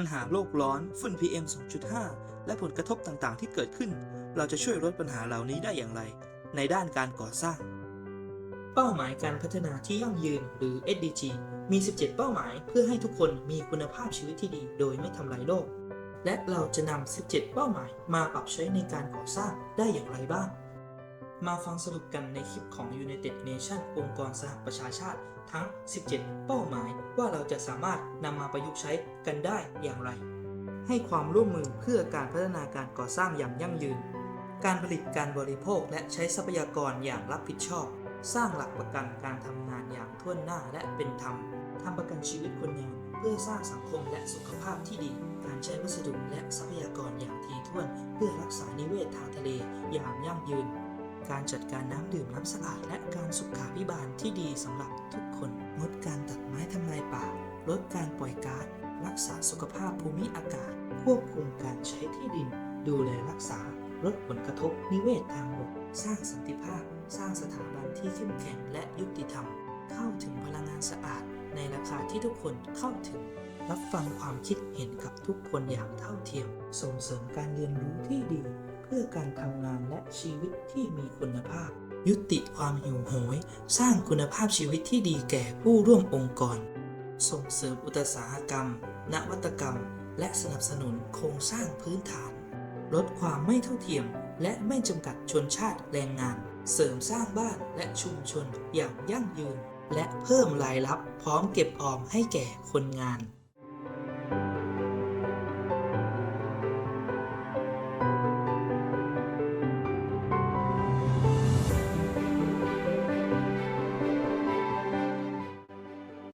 ปัญหาโลกร้อนฝุ่น PM 2.5 และผลกระทบต่างๆ ที่เกิดขึ้น เราจะช่วยลดปัญหาเหล่านี้ได้อย่างไร ในด้านการก่อสร้าง เป้าหมายการพัฒนาที่ยั่งยืนหรือ SDG มี 17 เป้าหมายเพื่อให้ทุกคนมีคุณภาพชีวิตที่ดี โดยไม่ทำลายโลก และเราจะนำ 17 เป้าหมายมาปรับใช้ในการก่อสร้างได้อย่างไรบ้าง มาฟังสรุปกันในคลิปของ United Nations องค์กรสหประชาชาติทั้ง 17 เป้าหมายว่าเราจะสามารถนำมาประยุกต์ใช้กันได้อย่างไร ให้ความร่วมมือเพื่อการพัฒนาการก่อสร้างอย่างยั่งยืน การผลิตการบริโภคและใช้ทรัพยากรอย่างรับผิดชอบ สร้างหลักประกันการทำงานอย่างท่วนหน้าและเป็นธรรมทำประกันชีวิตคนงานเพื่อสร้างสังคมและสุขภาพที่ดี การใช้วัสดุและทรัพยากรอย่างทีท่วน เพื่อรักษานิเวศทางทะเลอย่างยั่งยืน การจัดการน้ำดื่มน้ำสะอาดและการสุขาพิบาลที่ดีสำหรับทุกคน งดการตัดไม้ทำลายป่า ลดการปล่อยก๊าซรักษาสุขภาพภูมิอากาศ ควบคุมการใช้ที่ดิน ดูแลรักษา ลดผลกระทบนิเวศทางบก สร้างสันติภาพ สร้างสถาบันที่เข้มแข็งและยุติธรรม เข้าถึงพลังงานสะอาด ในราคาที่ทุกคนเข้าถึง รับฟังความคิดเห็นกับทุกคนอย่างเท่าเทียม ส่งเสริมการเรียนรู้ที่ดี เพื่อการทำงานและชีวิตที่มีคุณภาพ ยุติความหิวโหย สร้างคุณภาพชีวิตที่ดีแก่ผู้ร่วมองค์กร ส่งเสริมอุตสาหกรรม นวัตกรรม และสนับสนุนโครงสร้างพื้นฐาน ลดความไม่เท่าเทียม และไม่จำกัดชนชาติแรงงาน เสริมสร้างบ้านและชุมชนอย่างยั่งยืน และเพิ่มรายรับพร้อมเก็บออมให้แก่คนงาน